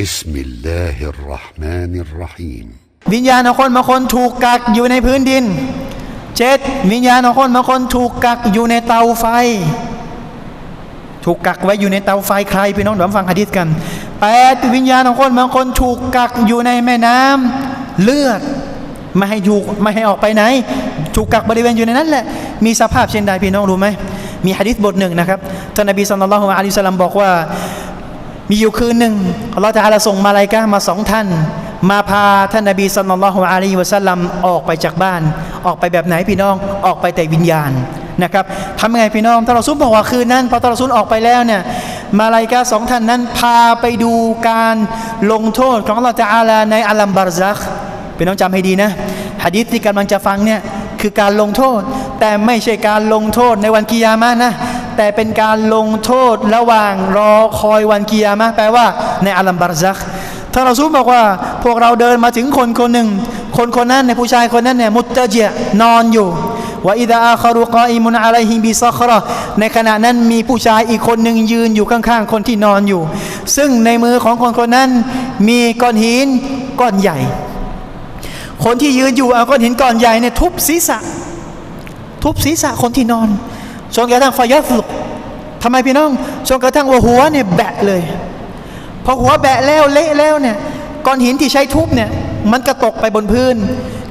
بسم الله الرحمن الرحيم วิญญาณของคนบางคนถูกกักอยู่ในพื้นดินเจ็ดวิญญาณของคนบางคนถูกกักอยู่ในเตาไฟ ถูกกักไว้อยู่ในเตาไฟใครพี่น้องเดี๋ยวมาฟังหะดีษกันแปดวิญญาณของคนบางคนถูกกักอยู่ในแม่น้ำเลือดไม่ให้ถูกไม่ให้ออกไปไหน ถูกกักบริเวณอยู่ในนั้นแหละ มีสภาพเช่นใดพี่น้องรู้ไหมมีหะดีษบทหนึ่งนะครับท่านนบีสุลต่านละฮ์อะลัยฮิสสลามบอกว่า มีอยู่คืนหนึ่งอัลลอฮฺตะอาลาส่งมาลายกามาสองท่าน มาพาท่านนบีสัลลัลลอฮุอะลัยฮิวะสัลลัมออกไปจากบ้าน ออกไปแบบไหนพี่น้องออกไปแต่วิญญาณนะครับทำยังไงพี่น้องถ้าเราซุบบอกว่าคืนนั้นพอตอนเราซุนออกไปแล้วเนี่ยมาลายกาสองท่านนั้นพาไปดูการลงโทษของอัลลอฮฺตะอาลาในอัลลัมบารซักพี่น้องจำให้ดีนะหะดีษที่กำลังจะฟังเนี่ยคือการลงโทษ แต่ไม่ใช่การลงโทษในวันกิยามะนะ แต่เป็นการลงโทษระหว่างรอคอยวันกิยามะแปลว่า ในอัลลัมบารซักท่านเราซูลบอกว่า พวกเราเดินมาถึงคนคนหนึ่ง คนคนนั้นในผู้ชายคนนั้นเนี่ยมุตเตเจียนอนอยู่ว่าอิดาอาคารุกออิมุนอะลัยฮิบิซัคราในขณะนั้นมีผู้ชายอีกคนหนึ่งยืนอยู่ข้างๆ คนที่นอนอยู่ ซึ่งในมือของคนคนนั้นมีก้อนหินก้อนใหญ่ คนที่ยืนอยู่เอาก้อนหินก้อนใหญ่เนี่ยทุบศีรษะ ทุบศีรษะคนที่นอน จนกระทั่งไฟยัดลุกทำไมพี่น้องจนกระทั่งว่าหัวเนี่ยแบะเลย พอหัวแบะแล้วเละแล้วเนี่ยก้อนหินที่ใช้ทุบเนี่ย มันกระตกไปบนพื้น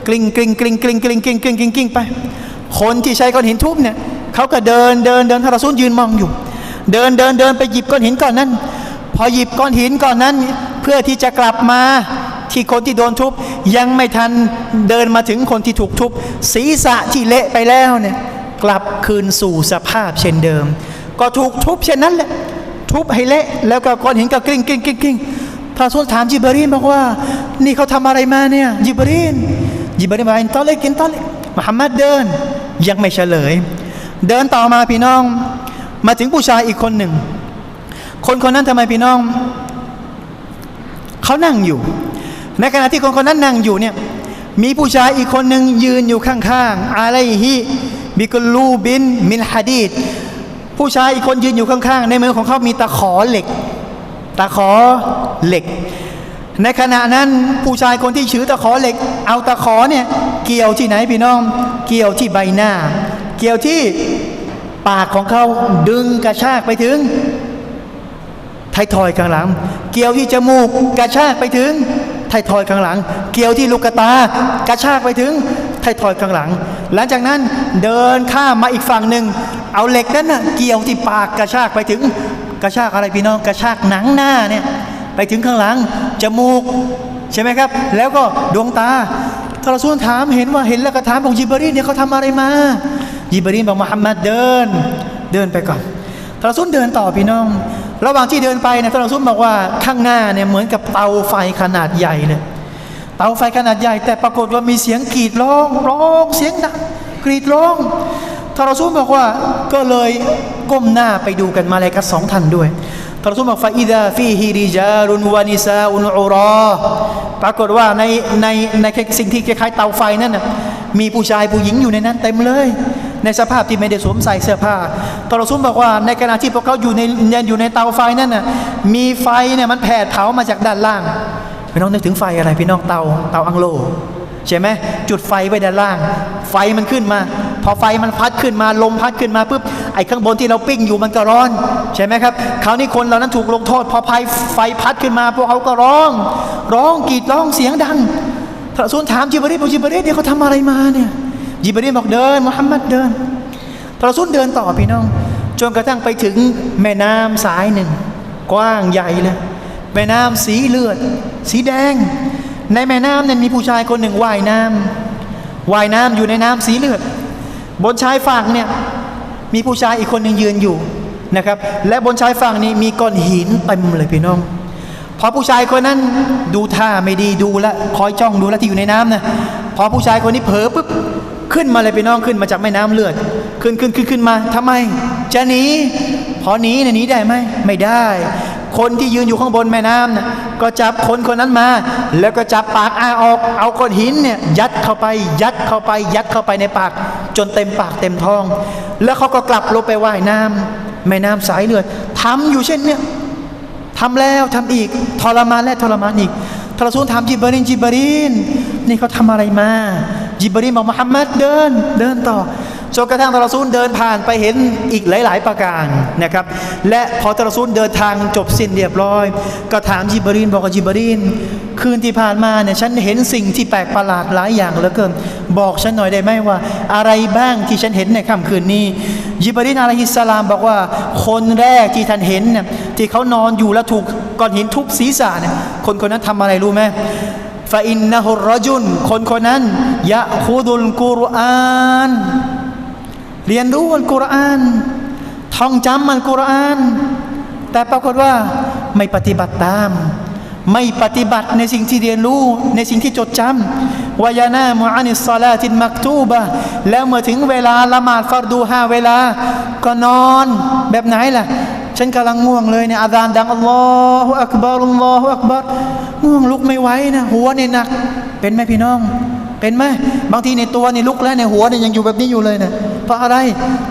กลิ้งกลิ้งกลิ้งกลิ้งกลิ้งกลิ้งกลิ้งกลิ้งกลิ้งไป คนที่ใช้ก้อนหินทุบเนี่ยเขาก็เดินเดินเดินทารซุนยืนมองอยู่ เดินเดินเดินไปหยิบก้อนหินก้อนนั้น พอหยิบก้อนหินก้อนนั้น เพื่อที่จะกลับมาที่คนที่โดนทุบยังไม่ทันเดินมาถึงคนที่ถูกทุบศีรษะที่เละไปแล้วเนี่ย กลับคืนสู่สภาพเช่นเดิม ก็ถูกทุบเช่นนั้นแหละ ทุบให้เละแล้วก็ก้อนหินก็กลิ้งกลิ้งกลิ้งกลิ้งพระสุลถามจิบรีนบอกว่า นี่เขาทำอะไรมาเนี่ยจิบรีนจิบรีนบอกอินตอเล็กกินตอเล็กมุฮัมมัดเดินยังไม่เฉลย เดินต่อมาพี่น้อง มาถึงผู้ชายอีกคนหนึ่ง คนคนนั้นทำไมพี่น้องเขานั่งอยู่ ในขณะที่คนคนนั้นนั่งอยู่เนี่ยมีผู้ชายอีกคนหนึ่งยืนอยู่ข้างๆอะไรฮิ บิกลูบินมินฮะดีดผู้ชายอีกคนยืนอยู่ข้างๆ ในมือของเขามีตะขอเหล็ก ตะขอเหล็ก ในขณะนั้นผู้ชายคนที่ถือตะขอเหล็ก เอาตะขอเนี่ยเกี่ยวที่ไหนพี่น้อง เกี่ยวที่ใบหน้า เกี่ยวที่ปากของเขาดึงกระชากไปถึงไทยทอยข้างหลัง เกี่ยวที่จมูกกระชากไปถึงไทยทอยข้างหลัง เกี่ยวที่ลูกตากระชากไปถึง ไทยทอยข้างหลัง หลังจากนั้นเดินข้ามมาอีกฝั่งหนึ่งเอาเหล็กนั้นนะเกี่ยวที่ปากกระชากไปถึงกระชากอะไรพี่น้องกระชากหนังหน้าเนี่ยไปถึงข้างหลังจมูกใช่ไหมครับ แล้วก็ดวงตาทารซูลถามเห็นว่าเห็นแล้วก็ถามบอกยิบรีนเนี่ยเขาทำอะไรมายิบรีนบอกมุฮัมมัดเดิน เดินไปก่อนทารซุนเดินต่อพี่น้อง ระหว่างที่เดินไปเนี่ยทารซุนบอกว่าข้างหน้าเนี่ยเหมือนกับเตาไฟขนาดใหญ่เลย เตาไฟขนาดใหญ่ แต่ปรากฏว่ามีเสียงกรีดร้องร้องเสียงดังกรีดร้องทารซุนบอกว่าก็เลยก้มหน้าไปดูกันมาเลยกันสองท่านด้วยทารซุนบอกฟาอิดาฟีฮิริจารุนวานิซาอุนอุรอปรากฏว่าในในในสิ่งที่คล้ายๆเตาไฟนั่นน่ะมีผู้ชายผู้หญิงอยู่ในนั้นเต็มเลย ในสภาพที่ไม่ได้สวมใส่เสื้อผ้าตอรซุมบอกว่าในขณะที่พวกเขาอยู่ในอยู่ในเตาไฟนั่นน่ะมีไฟเนี่ยมันแผดเผามาจากด้านล่าง พี่น้องนึกถึงไฟอะไรพี่น้องเตาเตาอังโล ใช่ไหมจุดไฟไว้ด้านล่าง ไฟมันขึ้นมา พอไฟมันพัดขึ้นมาลมพัดขึ้นมาปุ๊บไอ้ข้างบนที่เราปิ้งอยู่มันก็ร้อน ใช่ไหมครับคราวนี้คนเหล่านั้นถูกลงโทษ พอไฟไฟพัดขึ้นมา พวกเขาก็ร้อง ร้องกรีดร้องเสียงดังพระสูลถามจิบรีบอกจิบรีเนี่ยเขาทำอะไรมาเนี่ยยิบรีบอกเดินมุฮัมมัดเดินทรซุนเดินต่อพี่น้องจนกระทั่งไปถึงแม่น้ำสายหนึ่ง กว้างใหญ่เลย แม่น้ำสีเลือด สีแดง ในแม่น้ำนั้นมีผู้ชายคนหนึ่งว่ายน้ำว่ายน้ำอยู่ในน้ำสีเลือด บนชายฝั่งเนี่ยมีผู้ชายอีกคนหนึ่งยืนอยู่นะครับ และบนชายฝั่งนี้มีก้อนหินเต็มเลยพี่น้องพอผู้ชายคนนั้นดูท่าไม่ดีดูแลคอยจ้องดูแลที่อยู่ในน้ำนะพอผู้ชายคนนี้เผลอปุ๊บขึ้นมาเลยพี่น้องขึ้นมาจากแม่น้ำเลือด ขึ้นขึ้นขึ้นขึ้นมาทำไม จะหนีพอหนีเนี่ยหนีได้ไหมไม่ได้ คนที่ยืนอยู่ข้างบนแม่น้ำนะก็จับคนคนนั้นมา แล้วก็จับปากอาออก เอาก้อนหินเนี่ยยัดเข้าไป ยัดเข้าไป ยัดเข้าไปในปาก จนเต็มปากเต็มท้อง แล้วเขาก็กลับลงไปว่ายน้ำแม่น้ำสายเลือดทำอยู่เช่นเนี้ยทำแล้วทำอีกทรมานและทรมานอีกทารซูลถามจิบรินจิบรินนี่เขาทำอะไรมา จิบรินบอกมุฮัมมัดเดิน เดินต่อ จนกระทั่งทารซูลเดินผ่านไปเห็นอีกหลาย ๆ ประการนะครับ และพอทารซูลเดินทางจบสิ้นเรียบร้อย ก็ถามจิบรินบอกกับจิบรินคืนที่ผ่านมาเนี่ยฉันเห็นสิ่งที่แปลกประหลาดหลายอย่างเหลือเกิน บอกฉันหน่อยได้ไหมว่า อะไรบ้างที่ฉันเห็นในค่ำคืนนี้ยิบรินอะลัยฮิสสลามบอกว่า คนแรกที่ท่านเห็นเนี่ยที่เขานอนอยู่แล้วถูกก้อนหินทุบศีรษะเนี่ยคนคนนั้นทำอะไรรู้ไหมฟาอินนะฮุรรจุนคนคนนั้นยะคูดุลกุรอาน เรียนรู้อัลกุรอานท่องจำอัลกุรอาน แต่ปรากฏว่าไม่ปฏิบัติตาม ไม่ปฏิบัติในสิ่งที่เรียนรู้ในสิ่งที่จดจำวายานามุอานิสซาลาตินมักตูบะแล้วเมื่อถึงเวลาละหมาดฟัรดูห้าเวลา ก็นอนแบบไหนล่ะ ฉันกำลังง่วงเลยเนี่ยอาดานดังอัลลอฮฺอักบารุลลอฮฺอักบารง่วงลุกไม่ไหวนะหัวเนี่ยหนัก เป็นไหมพี่น้อง เป็นไหมบางทีในตัวนี่ลุกแล้วในหัวเนี่ยยังอยู่แบบนี้อยู่เลยนะ เพราะอะไร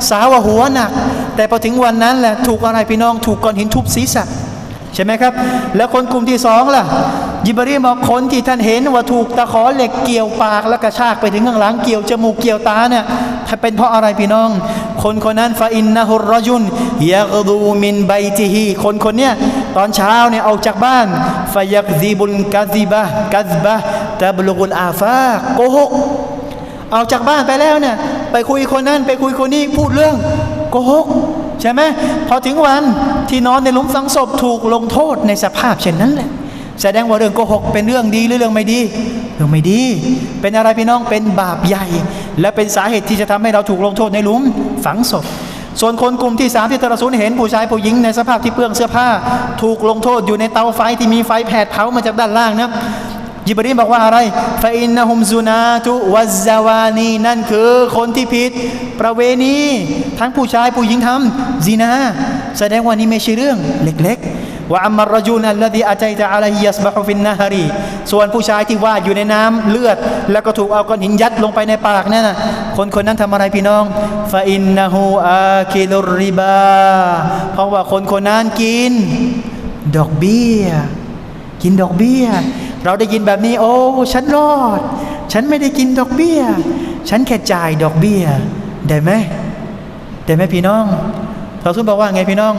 สาวหัวหนัก แต่พอถึงวันนั้นแหละถูกอะไรพี่น้องถูกก้อนหินทุบศีรษะใช่ไหมครับ แล้วคนกลุ่มที่สองล่ะ ยิบรีบอกคนที่ท่านเห็นว่าถูกตะขอเหล็กเกี่ยวปากแล้วกระชากไปถึงข้างหลังเกี่ยวจมูกเกี่ยวตาเนี่ยถ้าเป็นเพราะอะไรพี่น้อง คนคนนั้นฟาอินนะฮุรรจุนยะกดูมินไบติฮีคนคนเนี้ยตอนเช้าเนี่ยออกจากบ้านฟายักซีบุลกาซิบะกัซบะตะบลุกุลอาฟาโกหกออกจากบ้านไปแล้วเนี่ย ไปคุยคนนั้นไปคุยคนนี้พูดเรื่องโกหกใช่ไหมพอถึงวันที่นอนในหลุมฝังศพถูกลงโทษในสภาพเช่นนั้นแหละ แสดงว่าเรื่องโกหกเป็นเรื่องดีหรือเรื่องไม่ดี เรื่องไม่ดี เป็นอะไรพี่น้องเป็นบาปใหญ่ และเป็นสาเหตุที่จะทำให้เราถูกลงโทษในหลุมฝังศพส่วนคนกลุ่มที่สามที่ตรสูลเห็นผู้ชายผู้หญิงในสภาพที่เปลืองเสื้อผ้า ถูกลงโทษอยู่ในเตาไฟที่มีไฟแผดเผามาจากด้านล่างนะ ยิบรีบอกว่าอะไรฟาอินนะฮุมซูนาตุวัซาวานีนั่นคือคนที่ผิด ประเวณี ทั้งผู้ชายผู้หญิงทำซีนาแสดงว่านี่ไม่ใช่เรื่องเล็กๆว่าอัมมารจูนัลลดีอาจัยตะอาลัยยัสบะฮุฟินนะฮารีส่วนผู้ชายที่ว่าอยู่ในน้ำเลือด แล้วก็ถูกเอาก้อนหินยัดลงไปในปากนั่นนะคนคนนั้นทำอะไรพี่น้องฟาอินนะฮูอาคิลุริบาเพราะว่าคนคนนั้นกิน ดอกเบี้ย กินดอกเบี้ย เราได้ยินแบบนี้ โอ้ ฉันรอด ฉันไม่ได้กินดอกเบี้ย ฉันแค่จ่ายดอกเบี้ย ได้ไหมได้ไหมพี่น้องเราสุบอกว่าไงพี่น้อง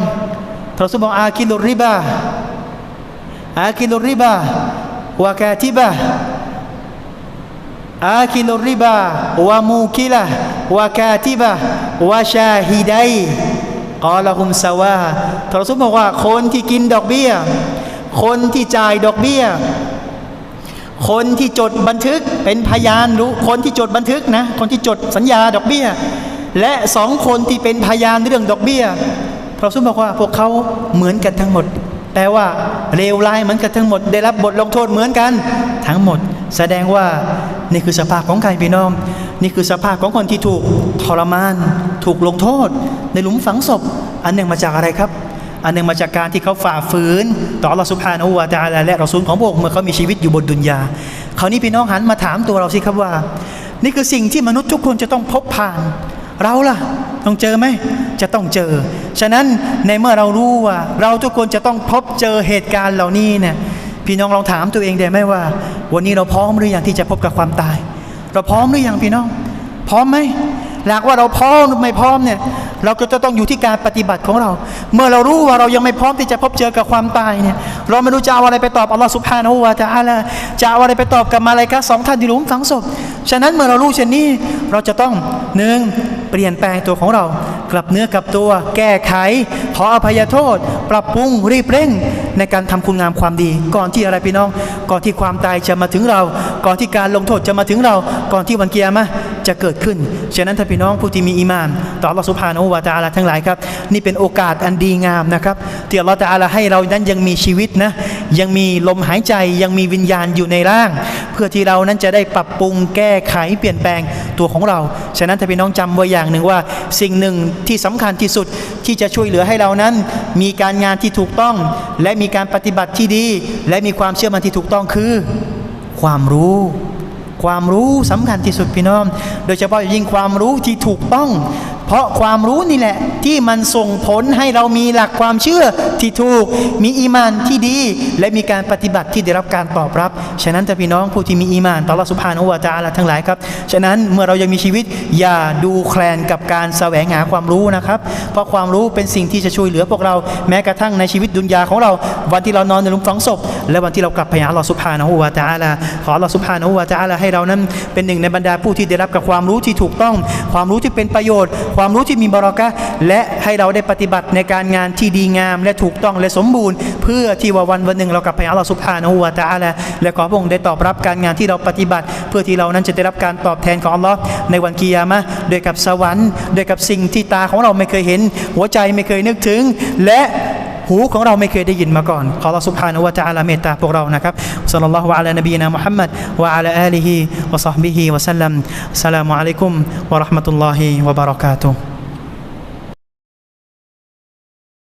เราสุบอกอาคิลุริบาอาคิลุริบาวากาติบะอาคิลุริบาวามูคิละวากาติบะวาชาฮิดัยกอละฮุมสวาเราสุบอกว่าคนที่กินดอกเบี้ย คนที่จ่ายดอกเบี้ย คนที่จดบันทึกเป็นพยานรู้คนที่จดบันทึกนะคนที่จดสัญญาดอกเบี้ย และสองคนที่เป็นพยานเรื่องดอกเบี้ยพระสุบอกว่าพวกเขาเหมือนกันทั้งหมดแปลว่าเลวร้ายเหมือนกันทั้งหมด ได้รับบทลงโทษเหมือนกัน ทั้งหมด แสดงว่านี่คือสภาพของใครพี่น้อง นี่คือสภาพของคนที่ถูกทรมาน ถูกลงโทษ ในหลุมฝังศพ อันหนึ่งมาจากอะไรครับ อันหนึ่งมาจากการที่เขาฝ่าฝืน ต่อลอสุบฮานะฮูวะตะอาลาและรอซูลของพระองค์เมื่อเขามีชีวิตอยู่บนดุนยาคราวนี้พี่น้องหันมาถามตัวเราสิครับว่า นี่คือสิ่งที่มนุษย์ทุกคนจะต้องพบผ่าน เราล่ะ ต้องเจอไหมจะต้องเจอ ฉะนั้นในเมื่อเรารู้ว่า เราทุกคนจะต้องพบเจอเหตุการณ์เหล่านี้เนี่ยพี่น้องลองถามตัวเองได้ไหมว่า วันนี้เราพร้อมหรือยังที่จะพบกับความตาย เราพร้อมหรือยังพี่น้อง พร้อมไหม หากว่าเราพร้อมหรือไม่พร้อมเนี่ย เราก็จะต้องอยู่ที่การปฏิบัติของเรา เมื่อเรารู้ว่าเรายังไม่พร้อมที่จะพบเจอกับความตายเนี่ย เราไม่รู้จะเอาอะไรไปตอบอัลลอฮฺสุบฮานะฮูวะตะอาลาจะเอาอะไรไปตอบกับมาลายกะสองท่านที่หลุมฝังศพฉะนั้นเมื่อเรารู้เช่นนี้ เราจะต้องหนึ่งเปลี่ยนแปลงตัวของเรา กลับเนื้อกลับตัว แก้ไข ขออภัยโทษ ปรับปรุงรีบเร่ง ในการทำคุณงามความดี ก่อนที่อะไรพี่น้อง ก่อนที่ความตายจะมาถึงเรา ก่อนที่การลงโทษจะมาถึงเรา ก่อนที่วันเกียร์มะ จะเกิดขึ้น ฉะนั้นถ้านพี่น้องผู้ที่มีอีมาน ต่ออัลลอฮฺสุบฮานวะตะอาลาทั้งหลายครับ นี่เป็นโอกาสอันดีงามนะครับที่อัลลอฮฺตะอาลาให้เรานั้นยังมีชีวิตนะยังมีลมหายใจยังมีวิญญาณอยู่ในร่าง เพื่อที่เรานั้นจะได้ปรับปรุงแก้ไขเปลี่ยนแปลงตัวของเรา ฉะนั้นถ้านพี่น้องจำไว้อย่างหนึ่งว่า สิ่งหนึ่งที่สำคัญที่สุดที่จะช่วยเหลือให้เรานั้น มีการงานที่ถูกต้อง และมีการปฏิบัติที่ดี และมีความเชื่อมั่นที่ถูกต้องคือ ความรู้ ความรู้สำคัญที่สุดพี่น้อง โดยเฉพาะอย่างยิ่งความรู้ที่ถูกต้อง เพราะความรู้นี่แหละ ที่มันส่งผลให้เรามีหลักความเชื่อที่ถูก มีอีมานที่ดี และมีการปฏิบัติที่ได้รับการตอบรับ ฉะนั้นจะพี่น้องผู้ที่มีอีมานต่อ Allah Subhanahu wa Taala ทั้งหลายครับ ฉะนั้นเมื่อเรายังมีชีวิต อย่าดูแคลนกับการแสวงหาความรู้นะครับ เพราะความรู้เป็นสิ่งที่จะช่วยเหลือพวกเราแม้กระทั่งในชีวิตดุนยาของเรา วันที่เรานอนในหลุมฝังศพ และวันที่เรากลับไปหา Allah Subhanahu wa Taala ขอ Allah Subhanahu wa Taala ให้เรานั้นเป็นหนึ่งในบรรดาผู้ที่ได้รับกับความรู้ที่ถูกต้อง ความรู้ที่เป็นประโยชน์ความรู้ที่มีบารอกะและให้เราได้ปฏิบัติในการงานที่ดีงาม และถูกต้องและสมบูรณ์ เพื่อที่ว่าวันวันหนึ่งเรากลับไปหา Allah Subhanahu wa Taala และขอพระองค์ได้ตอบรับการงานที่เราปฏิบัติ เพื่อที่เรานั้นจะได้รับการตอบแทนของอัลลอฮ์ในวันกิยามะห์โดยกับสวรรค์โดยกับสิ่งที่ตาของเราไม่เคยเห็น หัวใจไม่เคยนึกถึง และ หูของเราไม่เคยได้ยินมาก่อนขอ Allah Subhanahu wa Taala เมตตาพวกเรานะครับสัลลัลลอฮุอะลานบีนะมุฮัมมัดวะอะลาอาลีฮิวะศอฮบิฮิวะซัลลัมสลามุอะลัยกุมวะเราะห์มะตุลลอฮิวะบะเราะกาตุฮ์